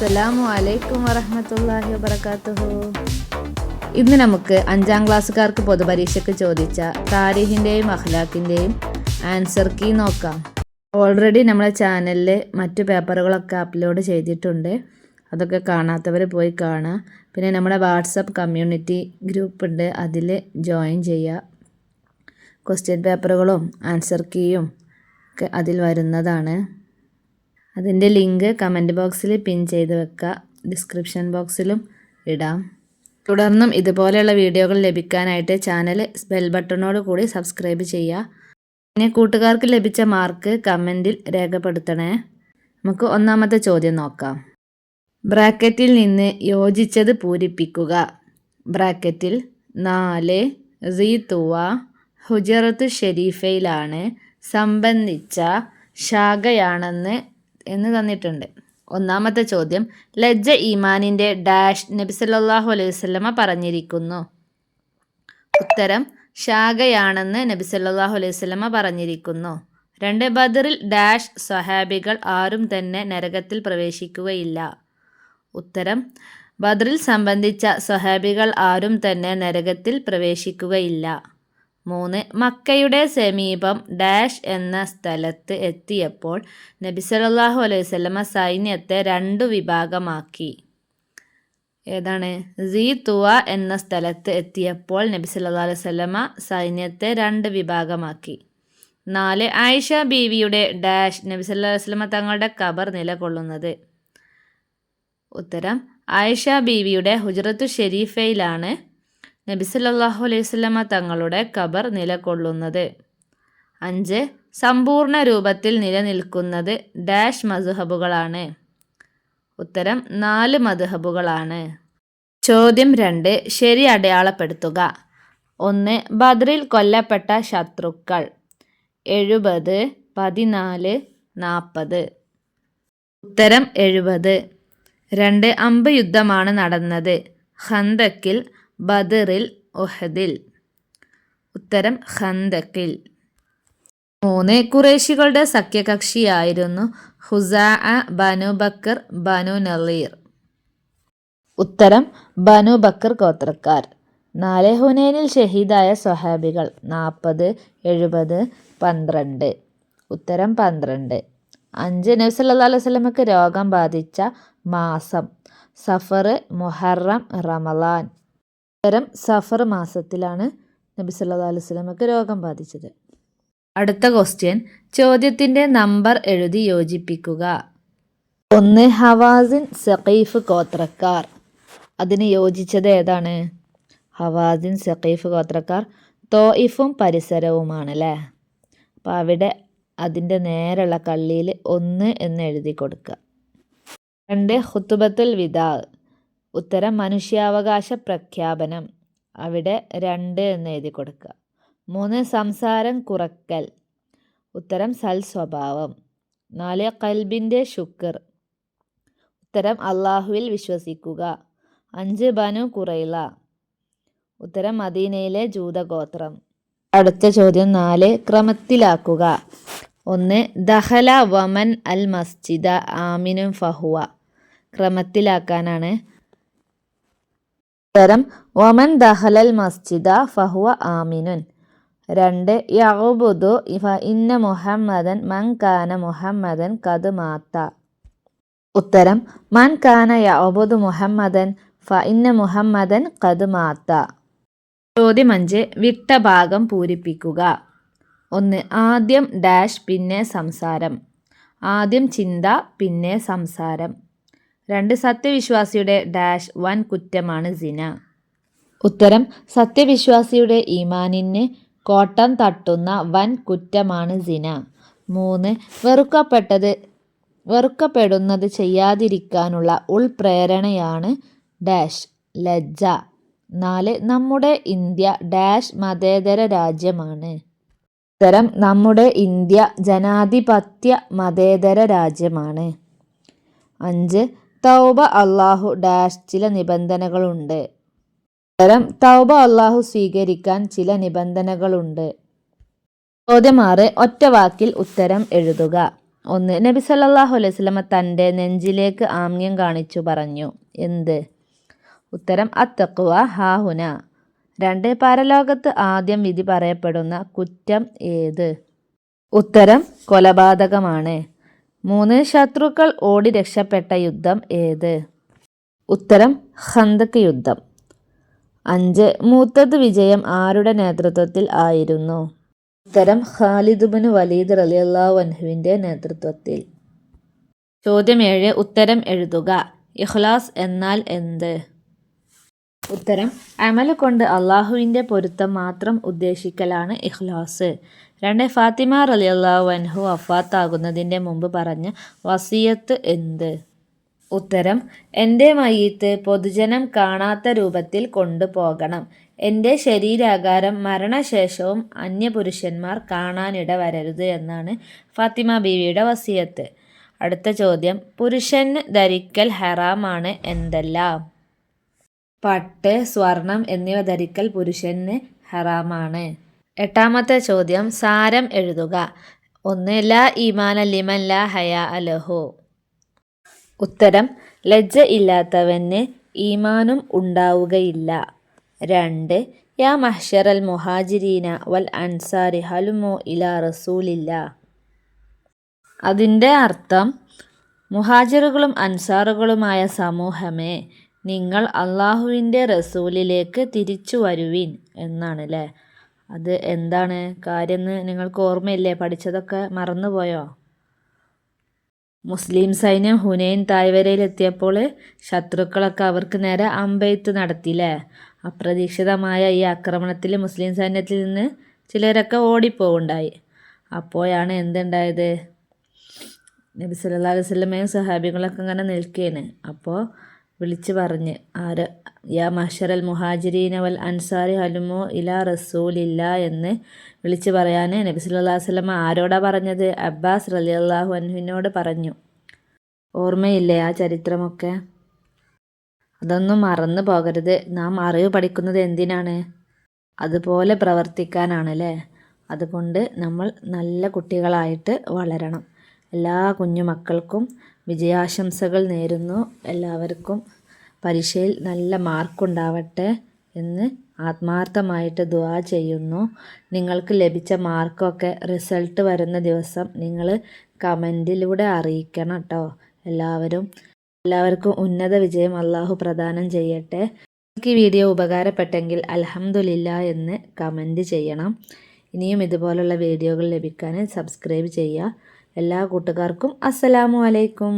അസ്സലാമു അലൈക്കും വറഹമത്തല്ലാഹി വബർക്കാത്തുഹു ഇന്ന് നമുക്ക് അഞ്ചാം ക്ലാസ്സുകാർക്ക് പൊതുപരീക്ഷയ്ക്ക് ചോദിച്ച താരിഹിന്റെയും അഖ്ലാഖിന്റെയും ആൻസർ കീ നോക്കാം. ഓൾറെഡി നമ്മളെ ചാനലിൽ മറ്റു പേപ്പറുകളൊക്കെ അപ്ലോഡ് ചെയ്തിട്ടുണ്ട്. അതൊക്കെ കാണാത്തവർ പോയി കാണുക പിന്നെ നമ്മുടെ വാട്സപ്പ് കമ്മ്യൂണിറ്റി ഗ്രൂപ്പ് ഉണ്ട്. അതിൽ ജോയിൻ ചെയ്യുക ക്വസ്റ്റ്യൻ പേപ്പറുകളും ആൻസർ കീയും ഒക്കെ അതിൽ വരുന്നതാണ്. അതിന്റെ ലിങ്ക് കമന്റ് ബോക്സിൽ പിൻ ചെയ്ത് വെക്കുക. ഡിസ്ക്രിപ്ഷൻ ബോക്സിലും ഇടാം. തുടർന്നും ഇതുപോലെയുള്ള വീഡിയോകൾ ലഭിക്കാനായിട്ട് ചാനൽ ബെൽ ബട്ടണോട് കൂടി സബ്സ്ക്രൈബ് ചെയ്യുക. പിന്നെ കൂട്ടുകാർക്ക് ലഭിച്ച മാർക്ക് കമന്റിൽ രേഖപ്പെടുത്തണേ. നമുക്ക് ഒന്നാമത്തെ ചോദ്യം നോക്കാം. ബ്രാക്കറ്റിൽ നിന്ന് യോജിച്ചത് പൂരിപ്പിക്കുക. ബ്രാക്കറ്റിൽ നാല് റീതുവ ഹുജറത്ത് ഷെരീഫയിലാണ് സംബന്ധിച്ച ശാഖയാണെന്ന് എന്ന് തന്നിട്ടുണ്ട്. ഒന്നാമത്തെ ചോദ്യം ലജ്ജ ഈമാനിന്റെ ഡാഷ് നബി സല്ലാഹു അലൈഹി വസല്ലമ പറഞ്ഞിരിക്കുന്നു. ഉത്തരം ശാഖയാണെന്ന് നബി സല്ലാഹു അലൈഹി വസല്ലമ പറഞ്ഞിരിക്കുന്നു. രണ്ട് ബദറിൽ ഡാഷ് സ്വഹാബികൾ ആരും തന്നെ നരകത്തിൽ പ്രവേശിക്കുകയില്ല. ഉത്തരം ബദറിൽ സംബന്ധിച്ച സ്വഹാബികൾ ആരും തന്നെ നരകത്തിൽ പ്രവേശിക്കുകയില്ല. മൂന്ന്. മക്കയുടെ സമീപം ഡാഷ് എന്ന സ്ഥലത്ത് എത്തിയപ്പോൾ നബി സല്ലല്ലാഹു അലൈഹി സ്വലമ സൈന്യത്തെ രണ്ടു വിഭാഗമാക്കി. ഏതാണ്? സീ തുവ എന്ന സ്ഥലത്ത് എത്തിയപ്പോൾ നബി സല്ലാ അലൈഹി സ്വലമ സൈന്യത്തെ രണ്ട് വിഭാഗമാക്കി. നാല്. ആയിഷ ബീവിയുടെ ഡാഷ് നബി സല്ലല്ലാഹു അലൈഹി സ്വലമ തങ്ങളുടെ കബർ നിലകൊള്ളുന്നത്. ഉത്തരം. ആയിഷ ബീവിയുടെ ഹുജറത്തു ഷെരീഫയിലാണ് നബി സല്ലല്ലാഹു അലൈഹി വസല്ലമ തങ്ങളുടെ ഖബർ നിലകൊള്ളുന്നത്. അഞ്ച് സമ്പൂർണ രൂപത്തിൽ നിലനിൽക്കുന്നത് ഡാഷ് മധുഹബുകളാണ് ഉത്തരം നാല് മധുഹബുകളാണ് ചോദ്യം രണ്ട് ശരി അടയാളപ്പെടുത്തുക. ഒന്ന് ബദ്രിൽ കൊല്ലപ്പെട്ട ശത്രുക്കൾ. എഴുപത് പതിനാല് നാൽപ്പത് ഉത്തരം എഴുപത്. രണ്ട് അമ്പ് യുദ്ധമാണ് നടന്നത്. ഖന്തക്കിൽ ബദറിൽ ഒഹദിൽ. ഉത്തരം ഖന്തക്കിൽ. മൂന്ന് കുറേശികളുടെ സഖ്യകക്ഷിയായിരുന്നു ഹുസാ ബനു ബക്കർ ബനു നളീർ. ഉത്തരം ബനു ബക്കർ ഗോത്രക്കാർ. നാല് ഹുനൈനിൽ ഷഹീദായ സ്വഹാബികൾ നാൽപ്പത് എഴുപത് പന്ത്രണ്ട്. ഉത്തരം പന്ത്രണ്ട്. അഞ്ച് നബി അലൈഹി വസല്ലമക്ക് രോഗം ബാധിച്ച മാസം സഫർ മുഹറം റമലാൻ ഉത്തരം സഫർ മാസത്തിലാണ് നബി സല്ലാ അലൈഹി വസല്ലമക്ക് രോഗം ബാധിച്ചത്. അടുത്ത ക്വസ്റ്റ്യൻ ചോദ്യത്തിന്റെ നമ്പർ എഴുതി യോജിപ്പിക്കുക. ഒന്ന് ഹവാസിൻ സഖീഫ് ഗോത്രക്കാർ. അതിന് യോജിച്ചത് ഏതാണ്? ഹവാസിൻ സഖീഫ് ഗോത്രക്കാർ തോയിഫും പരിസരവുമാണ് അല്ലേ? അപ്പോൾ അവിടെ അതിന്റെ നേരെയുള്ള കള്ളിയിൽ ഒന്ന് എന്ന് എഴുതി കൊടുക്കുക. രണ്ട് ഹുത്തുബത്തുൽ വിദാ. ഉത്തരം മനുഷ്യാവകാശ പ്രഖ്യാപനം. അവിടെ രണ്ട് എന്ന് എഴുതി കൊടുക്കുക. മൂന്ന് സംസാരം കുറക്കൽ. ഉത്തരം സൽ സ്വഭാവം. നാല് കൽബിന്റെ ശുക്കർ ഉത്തരം അള്ളാഹുവിൽ വിശ്വസിക്കുക. അഞ്ച് ബനു കുറൈല. ഉത്തരം മദീനയിലെ ജൂതഗോത്രം. അടുത്ത ചോദ്യം നാല് ക്രമത്തിലാക്കുക. ഒന്ന് ദഹല വമൻ അൽ മസ്ജിദ ആമിനും ഫഹുവ. ക്രമത്തിലാക്കാനാണ് ഉത്തരം ഒമൻ ദഹലൽ മസ്ജിദ ഫഹുവ ആമിനുൻ. രണ്ട് യഹുബുദു ഇഫ ഇന്ന മുഹമ്മദൻ മൻ കാന മുഹമ്മദൻ കത് മാത്ത. ഉത്തരം മൻ കാന യഹുബുദു മുഹമ്മദൻ ഫ ഇന്ന മുഹമ്മദൻ കത് മാത്ത. ചോദ്യം അഞ്ച് വിട്ട ഭാഗം പൂരിപ്പിക്കുക. ഒന്ന് ആദ്യം ഡാഷ് പിന്നെ സംസാരം. ആദ്യം ചിന്ത പിന്നെ സംസാരം. രണ്ട് സത്യവിശ്വാസിയുടെ ഡാഷ് വൻ കുറ്റമാണ് സിന. ഉത്തരം സത്യവിശ്വാസിയുടെ ഈമാനിന് കോട്ടം തട്ടുന്ന വൻ കുറ്റമാണ് സിന. മൂന്ന് വെറുക്കപ്പെട്ടത് വെറുക്കപ്പെടുന്നത് ചെയ്യാതിരിക്കാനുള്ള ഉൾപ്രേരണയാണ് ഡാഷ് ലജ്ജ. നാല് നമ്മുടെ ഇന്ത്യ ഡാഷ് മതേതര രാജ്യമാണ്. ഉത്തരം നമ്മുടെ ഇന്ത്യ ജനാധിപത്യ മതേതര രാജ്യമാണ്. അഞ്ച് തൗബ അള്ളാഹു ഡാഷ് ചില നിബന്ധനകളുണ്ട്. ഉത്തരം തൗബ അള്ളാഹു സ്വീകരിക്കാൻ ചില നിബന്ധനകളുണ്ട്. ചോദ്യം ആറ് ഒറ്റ വാക്കിൽ ഉത്തരം എഴുതുക. ഒന്ന് നബി സല്ലാഹു അലൈഹി വസല്ലമ തന്റെ നെഞ്ചിലേക്ക് ആംഗ്യം കാണിച്ചു പറഞ്ഞു. എന്ത്? ഉത്തരം അത്തക്കുവ ഹാഹുന രണ്ട് പരലോകത്ത് ആദ്യം വിധി പറയപ്പെടുന്ന കുറ്റം ഏത്? ഉത്തരം കൊലപാതകമാണ്. മൂന്ന് ശത്രുക്കൾ ഓടി രക്ഷപ്പെട്ട യുദ്ധം ഏത്? ഉത്തരം ഹന്തക് യുദ്ധം. അഞ്ച് മൂത്തത് വിജയം ആരുടെ നേതൃത്വത്തിൽ ആയിരുന്നു? ഉത്തരം ഖാലിദുബിന് വലീദ് റലിയല്ലാഹു അൻഹുവിന്റെ നേതൃത്വത്തിൽ. ചോദ്യം ഏഴ് ഉത്തരം എഴുതുക. ഇഖ്ലാസ് എന്നാൽ എന്ത്? ഉത്തരം അമൽ കൊണ്ട് അള്ളാഹുവിന്റെ പൊരുത്തം മാത്രം ഉദ്ദേശിക്കലാണ് ഇഖ്ലാസ്. രണ്ട് ഫാത്തിമ അള്ളാഹു അൻഹു അഫാത്താകുന്നതിന്റെ മുമ്പ് പറഞ്ഞ വസിയത്ത് എന്ത്? ഉത്തരം എന്റെ മയ്യത്ത് പൊതുജനം കാണാത്ത രൂപത്തിൽ കൊണ്ടുപോകണം എന്റെ ശരീരാകാരം മരണശേഷവും അന്യപുരുഷന്മാർ കാണാനിട വരരുത് എന്നാണ് ഫാത്തിമ ബീവിയുടെ വസിയത്ത്. അടുത്ത ചോദ്യം പുരുഷന് ധരിക്കൽ ഹറാമാണ് എന്തെല്ലാം? പട്ട് സ്വർണം എന്നിവ ധരിക്കൽ പുരുഷന് ഹറാമാണ്. എട്ടാമത്തെ ചോദ്യം സാരം എഴുതുക. ഒന്ന് ല ഈമാന ലിമൻ ല ഹയ അലഹു. ഉത്തരം ലജ്ജ ഇല്ലാത്തവന് ഈമാനും ഉണ്ടാവുകയില്ല. രണ്ട് യാ മഹ്ഷറൽ മുഹാജിരീന വൽ അൻസാരി ഹലുമോ ഇല റസൂലില്ല. അതിന്റെ അർത്ഥം മുഹാജിറുകളും അൻസാറുകളുമായ സമൂഹമേ നിങ്ങൾ അള്ളാഹുവിന്റെ റസൂലിലേക്ക് തിരിച്ചു വരുവിൻ എന്നാണ് അല്ലേ അത് എന്താണ്? കാര്യം നിങ്ങൾക്ക് ഓർമ്മയില്ലേ? പഠിച്ചതൊക്കെ മറന്നുപോയോ? മുസ്ലിം സൈന്യം ഹുനൈൻ തായ്വരയിലെത്തിയപ്പോൾ ശത്രുക്കളൊക്കെ അവർക്ക് നേരെ അമ്പെയ്ത്ത് നടത്തിയില്ലേ? അപ്രതീക്ഷിതമായ ഈ ആക്രമണത്തിൽ മുസ്ലിം സൈന്യത്തിൽ നിന്ന് ചിലരൊക്കെ ഓടിപ്പോവുണ്ടായി. അപ്പോഴാണ് എന്തുണ്ടായത്? നബി സല്ലല്ലാഹു അലൈഹി വസല്ലമയും സഹാബികളൊക്കെ ഇങ്ങനെ നിൽക്കുകയാണ് അപ്പോൾ വിളിച്ച് പറഞ്ഞ്. ആര്? യാ മഷറൽ മുഹാജിരീന വൽ അൻസാരി ഹലുമോ ഇലാ റസൂലില്ല എന്ന് വിളിച്ചു പറയാൻ നബി സല്ലല്ലാഹു വസല്ലമ ആരോടാ പറഞ്ഞത്? അബ്ബാസ് റളിയല്ലാഹു അൻഹുവിനോട് പറഞ്ഞു. ഓർമ്മയില്ലേ ആ ചരിത്രമൊക്കെ? അതൊന്നും മറന്നു പോകരുത്. നാം അറിവ് പഠിക്കുന്നത് എന്തിനാണ്? അതുപോലെ പ്രവർത്തിക്കാനാണല്ലേ? അതുകൊണ്ട് നമ്മൾ നല്ല കുട്ടികളായിട്ട് വളരണം. എല്ലാ കുഞ്ഞു മക്കൾക്കും വിജയാശംസകൾ നേരുന്നു. എല്ലാവർക്കും പരീക്ഷയിൽ നല്ല മാർക്കുണ്ടാവട്ടെ എന്ന് ആത്മാർത്ഥമായിട്ട് ദുആ ചെയ്യുന്നു. നിങ്ങൾക്ക് ലഭിച്ച മാർക്കൊക്കെ റിസൾട്ട് വരുന്ന ദിവസം നിങ്ങൾ കമന്റിലൂടെ അറിയിക്കണം കേട്ടോ എല്ലാവരും എല്ലാവർക്കും ഉന്നത വിജയം അള്ളാഹു പ്രദാനം ചെയ്യട്ടെ. നിങ്ങൾക്ക് ഈ വീഡിയോ ഉപകാരപ്പെട്ടെങ്കിൽ അലഹമുല്ല എന്ന് കമന്റ് ചെയ്യണം. ഇനിയും ഇതുപോലുള്ള വീഡിയോകൾ ലഭിക്കാൻ സബ്സ്ക്രൈബ് ചെയ്യുക. എല്ലാ കൂട്ടുകാർക്കും അസ്സലാമു അലൈക്കും.